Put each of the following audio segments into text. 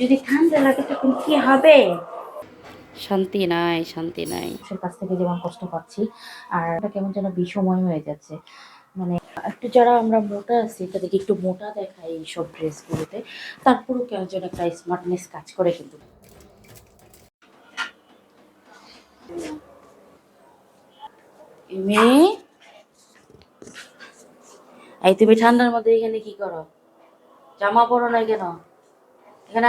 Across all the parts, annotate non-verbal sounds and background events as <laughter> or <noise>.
যদি ঠান্ডা লাগে তখন কি হবে? শান্তি নাই শান্তি নাই। কাছ থেকে যেমন কষ্ট পাচ্ছি আর কেমন যেন বিষময় হয়ে যাচ্ছে। মানে একটু যারা আমরা মোটা আছি তাদেরকে একটু মোটা দেখায় এইসব ড্রেসগুলোতে। তারপরেও কেমন যেন একটা স্মার্টনেস কাজ করে কিন্তু। মেয়ে এই তুমি ঠান্ডার মধ্যে এখানে কি করো? জামা পরো না কেন? এখানে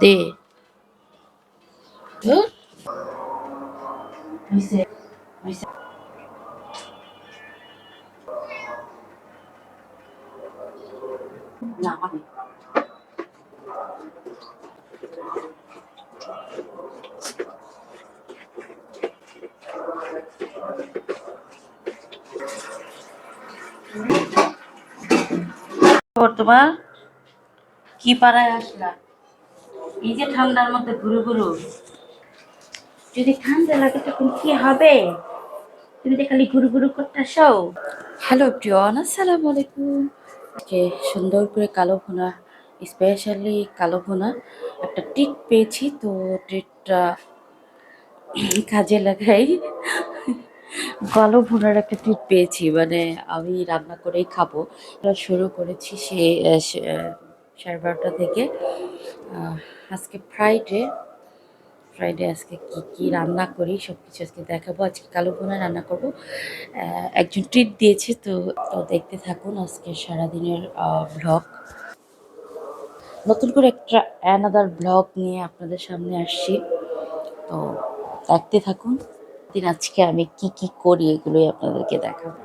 দে। তোমার কি পাড়ায় আসলা? এই যে ঠান্ডার মধ্যে ঘুরু ঘুরু যদি ঠান্ডা লাগে তখন কি হবে? তুমি তো খালি ঘুরু ঘুরু করতে আসো হ্যালো প্রিয়ন আসসালামু আলাইকুম। যে সুন্দর করে কালো ভুনা স্পেশালি কালো ভুনা, একটা ট্রিট পেয়েছি, তো ট্রিটটা কাজে লাগাই। কালো ভুনার একটা ট্রিট পেয়েছি মানে আমি রান্না করেই খাব। শুরু করেছি সে সাড়ে বারোটা থেকে। আজকে ফ্রাইডে ফ্রাইডে আজকে কি কি রান্না করি সব কিছু আজকে দেখাবো। আজকে কালো ভুনা রান্না করব। একজন ট্রিট দিয়েছে, তো তো দেখতে থাকুন আজকে সারাদিনের ব্লগ নতুন করে একটা অ্যানাদার ব্লগ নিয়ে আপনাদের সামনে আসছি। তো দেখতে থাকুন, দিন আজকে আমি কি কি করি, এগুলোই আপনাদেরকে দেখাবো।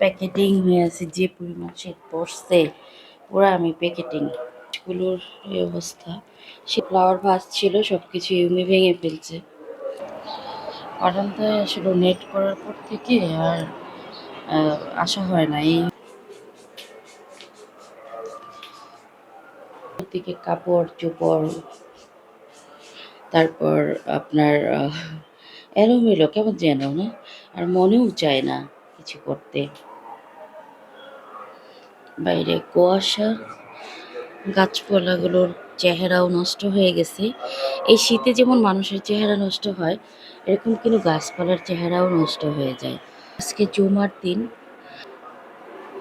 প্যাকেটিং হয়ে আছে, যে পরিমাণ শীত পড়ছে পুরো আমি প্যাকেটিং গুলোর এই অবস্থা। সে ফ্লাওয়ার ভাস ছিল সব কিছু ইউমি ভেঙে ফেলছে। বারান্দায় আসলে নেট করার পর থেকে আর আসা হয় না। এই দিকে কাপড়, চোপড়, তারপর আপনার এলোমেলো, কেমন যেন, না? আর মনেও চায় না কিছু করতে। বাইরে কুয়াশা। গাছপালাগুলোর চেহারাও নষ্ট হয়ে গেছে। এই শীতে যেমন মানুষের চেহারা নষ্ট হয়, এরকম কিন্তু গাছপালার চেহারাও নষ্ট হয়ে যায়। আজকে জুমার দিন,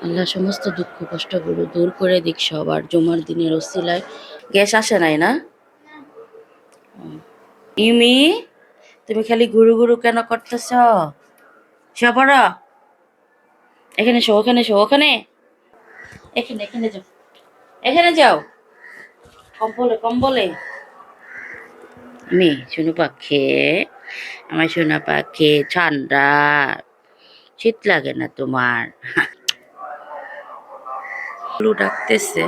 আল্লাহ সমস্ত দুঃখ কষ্টগুলো দূর করে দিক সবার। জুমার দিনের ওসিলায় গ্যাস আসে নাই না? ইমি, তুমি খালি গুরু গুরু কেন করতেছ? সবার, এখানে শো ওখানে শো ওখানে। এখানে এখানে যাও। এখানে যাও। কম্বলে কম্বলে। মি শুনু পাখে আমার সোনা পাখি ঠান্ডা। শীত লাগে না তোমার। ডাকতেছে।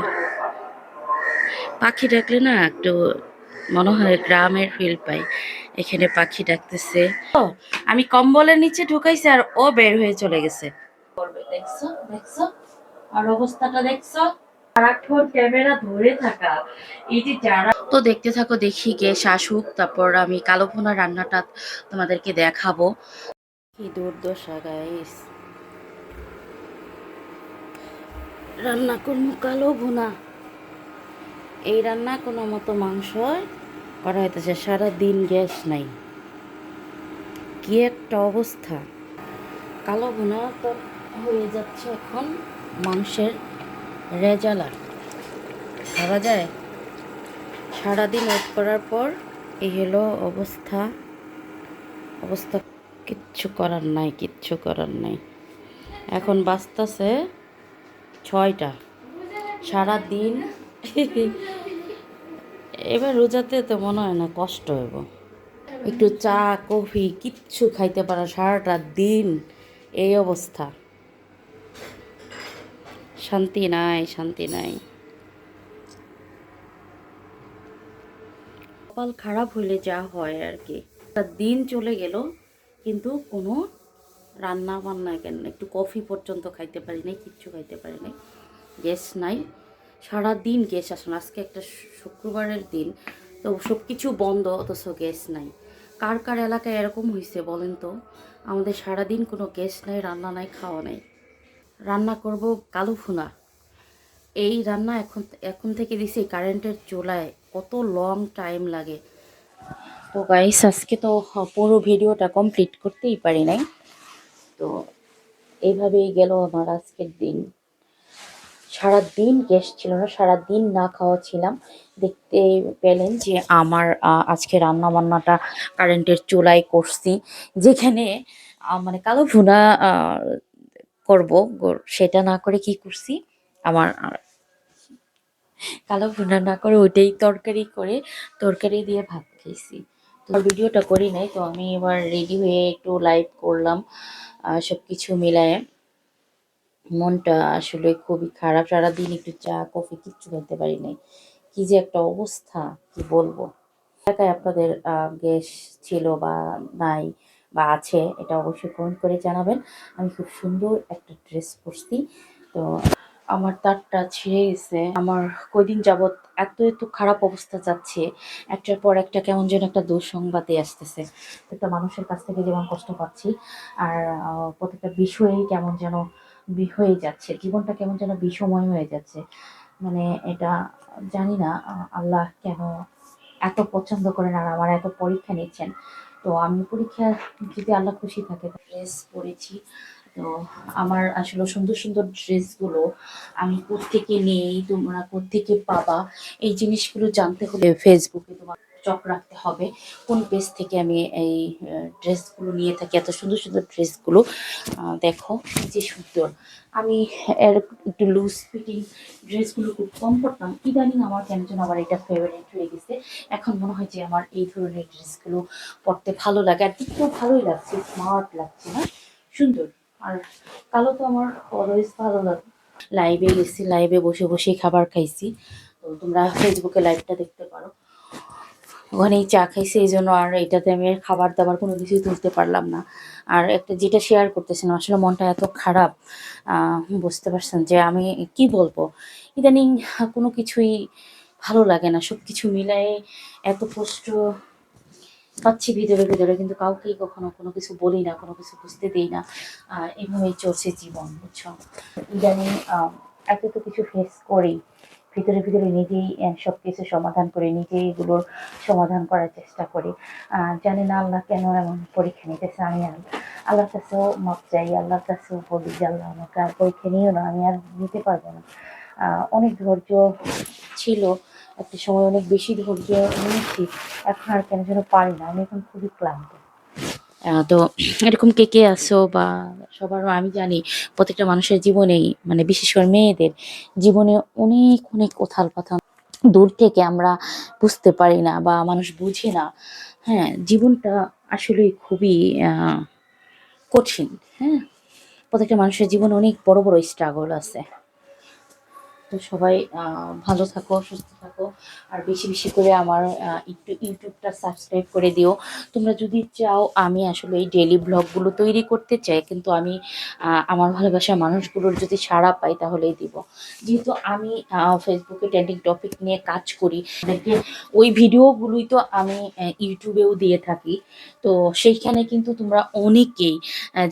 পাখি ডাকলে না একটু মনে হয় গ্রামের ফিল পাই। এখানে পাখি ডাকতেছে। ও আমি কম্বলের নিচে ঢুকাইছি আর ও বের হয়ে চলে গেছে। দেখছ দেখছ? আর অবস্থাটা দেখছ? ক্যামেরা ধরে থাকা। এই যে যারা তো দেখতে থাকো দেখি গে শাশুক তারপর আমি কালো ভুনা রান্নাটা তোমাদেরকে দেখাবো। কি দুর্দশা গাইস রান্না করব কালো ভুনা এই রান্না কোনো মতো মাংস করা হইতেছে সারাদিন গ্যাস নাই। কি একটা অবস্থা। কালো ভুনা তো হয়ে যাচ্ছে এখন মাংসের রেজালা ভাবা যায়, সারাদিন ওয়েট করার পর এই হলো অবস্থা অবস্থা কিচ্ছু করার নাই, কিচ্ছু করার নাই। এখন বাঁচতেছে ছয়টা। সারা দিন <laughs> এবার রোজাতে তো মনে হয় না কষ্ট হইব। একটু চা, কফি কিচ্ছু খাইতে পারা সারাটা দিন এই অবস্থা। শান্তি নাই শান্তি নাই। কপাল খারাপ হইলে যা হয় আর কি। দিন চলে গেল, কিন্তু কোনো রান্না বান্না কেন একটু কফি পর্যন্ত খাইতে পারি নাই, কিচ্ছু খাইতে পারি নাই। গ্যাস নাই। সারা দিন গ্যাস আসে না। আজকে একটা শুক্রবারের দিন, তো সব কিছু বন্ধ, অথচ গ্যাস নাই। কার কার এলাকায় এরকম হয়েছে বলেন তো? আমাদের সারা দিন কোনো গ্যাস নাই, রান্না নাই, খাওয়া নাই। রান্না করব কালো ভুনা। এই রান্না এখন এখন থেকে দিছি কারেন্টের চুলায়। কত লং টাইম লাগে। তো গাইস আজকে তো পুরো ভিডিওটা কমপ্লিট করতেই পারি নাই। তো এইভাবেই গেল আমার আজকের দিন। সারা দিন গ্যাস ছিল না সারা দিন না খাওয়া ছিলাম। দেখতে পেলেন যে আমার আজকে রান্না বান্নাটা কারেন্টের চুলায় করছি। যেখানে মানে কালো ভুনা করব। সেটা না করে কি করছি? আমার কালো ভুনা না করে ওইটাই তরকারি করে, তরকারি দিয়ে ভাত খেয়েছি তো ভিডিওটা করি নাই, তো আমি এবার রেডি হয়ে একটু লাইভ করলাম সব কিছু মিলায়ে। মনটা আসলে খুবই খারাপ, সারাদিন একটু চা, কফি কিচ্ছু খেতে পারি নাই। কি যে একটা অবস্থা, কি বলব? এলাকায় আপনাদের গ্যাস ছিল বা নাই বা আছে, এটা অবশ্যই কমেন্ট করে জানাবেন। আমি খুব সুন্দর একটা ড্রেস পরছি। তো আমার তারটা ছিঁড়ে গেছে। আমার কয়দিন যাবৎ এত এত খারাপ অবস্থা যাচ্ছে। একটার পর একটা কেমন যেন একটা দুঃসংবাদে আসতেছে। একটা মানুষের কাছ থেকে যেমন কষ্ট পাচ্ছি, আর প্রত্যেকটা বিষয়েই কেমন যেন হয়ে যাচ্ছে। জীবনটা কেমন যেন বিষময় হয়ে যাচ্ছে। মানে এটা জানি না আল্লাহ কেন এত পছন্দ করেন আর আমার এত পরীক্ষা নিচ্ছেন। তো আমি পরীক্ষা যদি আল্লাহ খুশি থাকে ড্রেস পরেছি। তো আমার আসলে সুন্দর সুন্দর ড্রেসগুলো আমি কোত্থেকে নেই, তোমরা কোত্থেকে পাবা? এই জিনিসগুলো জানতে হলে ফেসবুকে তোমার চক রাখতে হবে, কোন পেজ থেকে আমি এই ড্রেসগুলো নিয়ে থাকি, এত সুন্দর সুন্দর ড্রেসগুলো দেখো যে সুন্দর। আমি এর একটু লুজ ফিটিং ড্রেসগুলো খুব কম পরতাম। ইদানিং আমার কেন যেন আমার এটা ফেভারিট হয়ে গেছে। এখন মনে হয় যে আমার এই ধরনের ড্রেসগুলো পরতে ভালো লাগে। আর দেখতেও ভালোই লাগছে স্মার্ট লাগছে না? সুন্দর। আর কালো তো আমার অলওয়েজ ভালো লাগে। লাইভে গেছি লাইভে বসে বসেই খাবার খাইছি। তো তোমরা ফেসবুকে লাইভটা দেখতে পারো। ওখানেই চা খাইছি এই জন্য আর এটাতে আমি খাবার দাবার কোনো কিছুই তুলতে পারলাম না। আর একটা যেটা শেয়ার করতেছিলাম, আসলে মনটা এত খারাপ বুঝতে পারছেন যে আমি কি বলব? ইদানিং কোনো কিছুই ভালো লাগে না সব কিছু মিলাই এত কষ্ট পাচ্ছি ভিতরে ভিতরে, কিন্তু কাউকেই কখনো কোনো কিছু বলি না, কোনো কিছু বুঝতে দিই না। এভাবেই চলছে জীবন, বুঝছ? ইদানিং এত তো কিছু ফেস করি। ভিতরে ভিতরে নিজেই সব কিছু সমাধান করে নিজেই এগুলোর সমাধান করার চেষ্টা করি। জানি না আল্লাহ কেন এমন পরীক্ষা নিতেছে, আমি আল্লাহর কাছেও মাপ চাই, আল্লাহর কাছেও বলি যে আল্লাহ আমাকে আর পরীক্ষা নিও না, আমি আর নিতে পারব না। অনেক ধৈর্য ছিল, একটা সময় অনেক বেশি ধৈর্য নিয়েছি, এখন আর কেন যেন পারি না, আমি এখন খুবই ক্লান্ত। তো এরকম কে কে আছো বা সবার আমি জানি প্রত্যেকটা মানুষের জীবনেই মানে বিশেষ করে মেয়েদের জীবনে অনেক অনেক কোথাল পাথাল দূর থেকে আমরা বুঝতে পারি না বা মানুষ বুঝে না। হ্যাঁ জীবনটা আসলে খুবই কঠিন। হ্যাঁ প্রত্যেকটা মানুষের জীবনে অনেক বড় বড় স্ট্রাগল আছে। তো সবাই ভালো থাকো, সুস্থ থাকো। আর বেশি বেশি করে আমার একটু ইউটিউবটা সাবস্ক্রাইব করে দিও। তোমরা যদি চাও, আমি আসলে এই ডেলি ব্লগগুলো তৈরি করতে চাই, কিন্তু আমি আমার ভালোবাসার মানুষগুলোর যদি সাড়া পাই, তাহলেই দিব। যেহেতু আমি ফেসবুকে ট্রেন্ডিং টপিক নিয়ে কাজ করি ওই ভিডিওগুলোই তো আমি ইউটিউবেও দিয়ে থাকি। তো সেইখানে কিন্তু তোমরা অনেকেই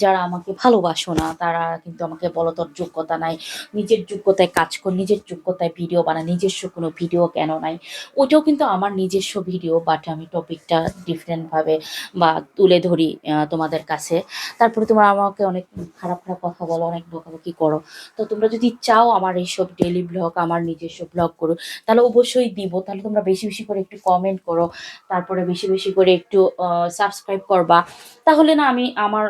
যারা আমাকে ভালোবাসো না, তারা কিন্তু আমাকে বলো তোর যোগ্যতা নাই, নিজের যোগ্যতায় কাজ কর, নিজের যোগ্যতায় ভিডিও বানা, নিজস্ব কোনো ভিডিও কেন নাই? ওইটাও কিন্তু আমার নিজস্ব ভিডিও বাট আমি টপিকটা ডিফারেন্টভাবে বা তুলে ধরি তোমাদের কাছে। তারপরে তোমরা আমাকে অনেক খারাপ খারাপ কথা বলো, অনেক বকাবকি করো। তো তোমরা যদি চাও আমার এইসব ডেলি ব্লগ আমার নিজস্ব ব্লগ করো, তাহলে অবশ্যই দিব। তাহলে তোমরা বেশি বেশি করে একটু কমেন্ট করো, তারপরে বেশি বেশি করে একটু সাবস্ক্রাইব করবা। তাহলে না আমি আমার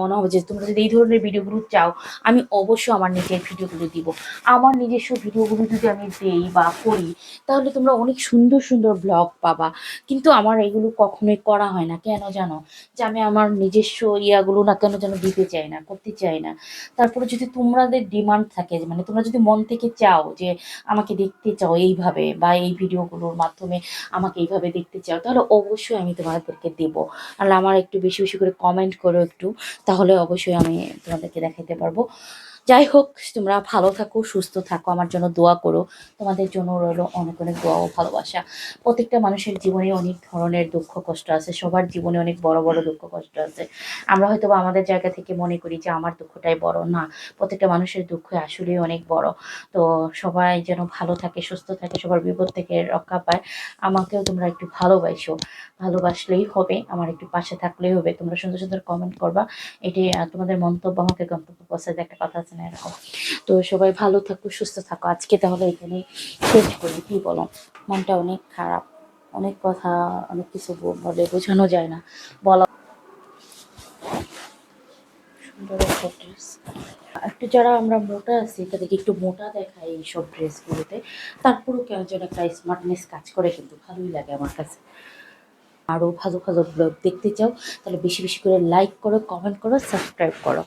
মনে হবে যে তোমরা যদি এই ধরনের ভিডিওগুলো চাও, আমি অবশ্যই আমার নিজের ভিডিওগুলো দিব। আমার নিজস্ব ভিডিওগুলো যদি আমি দেই বা করি, তাহলে তোমরা অনেক সুন্দর সুন্দর ব্লগ পাবা। কিন্তু আমার এগুলো কখনোই করা হয় না। কেন জানো? যে আমি আমার নিজস্ব ইয়াগুলো না কেন যেন দিতে চাই না, করতে চাই না। তারপরে যদি তোমাদের ডিমান্ড থাকে মানে তোমরা যদি মন থেকে চাও যে আমাকে দেখতে চাও এইভাবে বা এই ভিডিওগুলোর মাধ্যমে আমাকে এইভাবে দেখতে চাও, তাহলে অবশ্যই আমি তোমাদেরকে দেবো। আর আমার একটু বেশি বেশি করে কমেন্ট করো একটু, তাহলে অবশ্যই আমি তোমাদেরকে দেখাইতে পারব। যাই হোক, তোমরা ভালো থাকো, সুস্থ থাকো, আমার জন্য দোয়া করো। তোমাদের জন্য রইল অনেক অনেক দোয়া ও ভালোবাসা। প্রত্যেকটা মানুষের জীবনে অনেক ধরনের দুঃখ কষ্ট আছে, সবার জীবনে অনেক বড় বড় দুঃখ কষ্ট আছে। আমরা হয়তো আমাদের জায়গা থেকে মনে করি যে আমার দুঃখটাই বড়। না, প্রত্যেকটা মানুষের দুঃখ আসলেই অনেক বড়। তো সবাই যেন ভালো থাকে, সুস্থ থাকে, সবার বিপদ থেকে রক্ষা পায়। আমাকেও তোমরা একটু ভালোবাসো। ভালোবাসলেই হবে, আমার একটু পাশে থাকলেই হবে। তোমরা সুন্দর সুন্দর কমেন্ট করবা। এটি তোমাদের মন্তব্য, আমাকে গন্তব্য পৌঁছাতে একটা কথা আছে। তো সবাই ভালো থাকো, সুস্থ থাকো। আজকে তাহলে এখানে শেষ করি। কি বলো? মনটা অনেক খারাপ। অনেক কথা, অনেক কিছু বলে বোঝানো যায় না। বলা। একটু যারা আমরা মোটা আছি, তাদেরকে একটু মোটা দেখায় এইসব ড্রেসগুলোতে তারপরেও কেন যেন একটা স্মার্টনেস কাজ করে কিন্তু ভালোই লাগে আমার কাছে। আরও ভালো ভালো ব্লগ দেখতে চাও, তাহলে বেশি বেশি করে লাইক করো কমেন্ট করো সাবস্ক্রাইব করো।